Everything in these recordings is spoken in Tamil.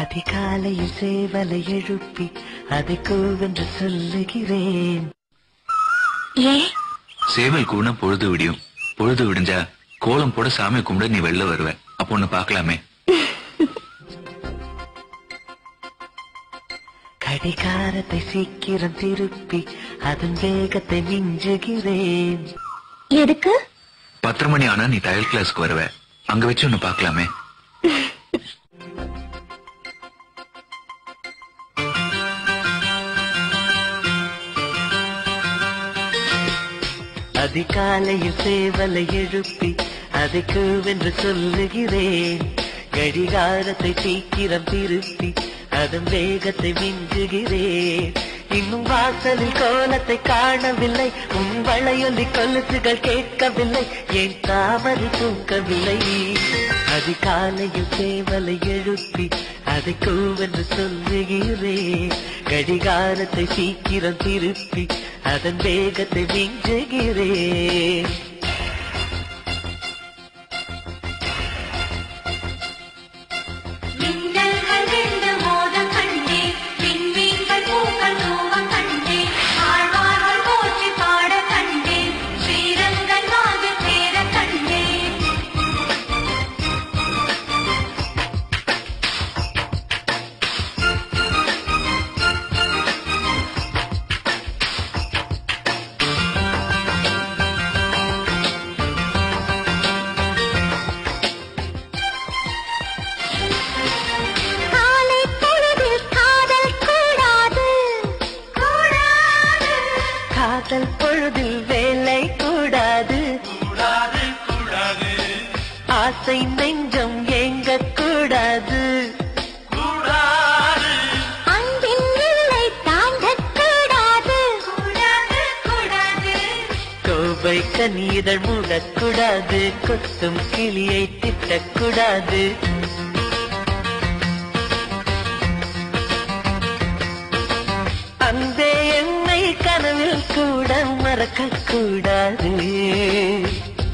அதிகாலையில் சேவலை எழுப்பி அதை கூவென்று சொல்லுகிறேன். ஏன் சேவல் கூன பொழுது விடியும். பொழுது விடிஞ்சா கோலம் போட சாமி கும்பிட நீ வெளில வருவ. அப்போ ஒண்ணு பார்க்கலாமே. கடிகாரத்தை சீக்கிரம் திருப்பி அதன் வேகத்தை மிஞ்சுகிறேன். எதுக்கு? பத்தரை மணி ஆனா நீ தையல் கிளாஸ்க்கு வருவ. அங்க வச்சு ஒண்ணு பார்க்கலாமே. அதிகாலையில் சேவலை எழுப்பி அதை கூவென்று சொல்லுகிறேன். கடிகாரத்தை சீக்கிரம் திருப்பி அதன் வேகத்தை மிஞ்சுகிறேன். இன்னும் வாசலில் கோலத்தை காணவில்லை. உன் வளையொலி கொலுசுகள் கேட்கவில்லை. என் தாமரை தூக்கவில்லை. அதிகாலையில் சேவலை எழுப்பி அதை கூவென்று சொல்லுகிறேன் கடிகாரத்தை சீக்கிரம் திருப்பி அதன் வேகத்தை மிஞ்சுகிறேன் காதல் பொழுதில் வேலை கூடாது. ஆசை நெஞ்சம் ஏங்க கூடாது. கூடாது கூடாது கூடாது. கோவை கண்ணீரல் மூடக்கூடாது. கொத்தும் கிளியை திட்டக்கூடாது. மறக்க கூடாது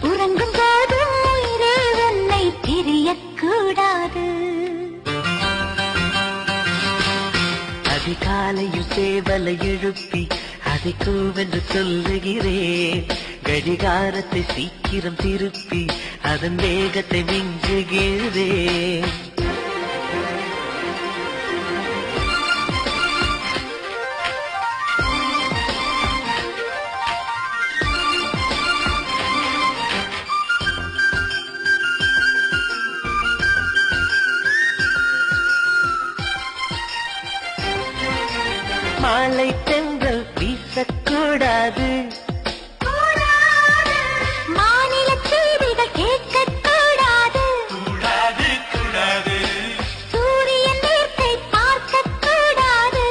உறங்கும் போதும் உயிரே உன்னை பிரியக்கூடாது அதிகாலையில் சேவலை எழுப்பி அதை கூவென்று சொல்லுகிறேன். கடிகாரத்தை சீக்கிரம் திருப்பி அதன் வேகத்தை மிஞ்சுகிறேன். மாலை தென்றல் வீசக்கூடாது. மாநில செய்திகள் கேட்கக்கூடாது. சூரியன் நேர்த்தை பார்க்கக்கூடாது.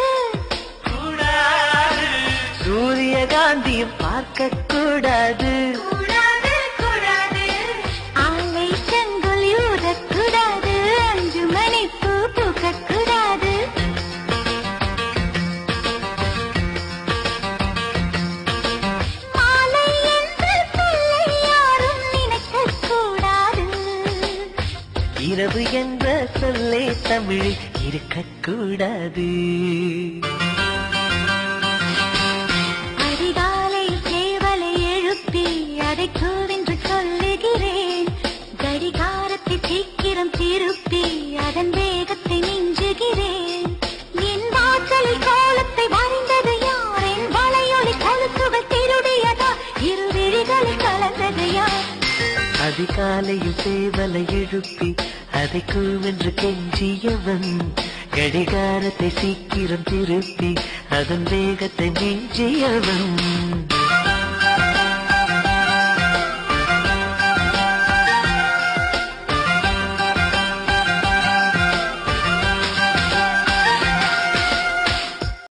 சூரியகாந்தியும் பார்க்கக்கூடாது. இரவு என்ற சொல்லே தமிழில் இருக்கக்கூடாது. அதிகாலை சேவலை எழுப்பி அதை கூவென்று சொல்லுகிறேன். கடிகாரத்தை சீக்கிரம் திருப்பி அதன் வேகத்தை அதிகாலையில் சேவலை எழுப்பி அதை கூவென்று கெஞ்சியவன் கடிகாரத்தை சீக்கிரம் திருப்பி அதன் வேகத்தை மிஞ்சியவன்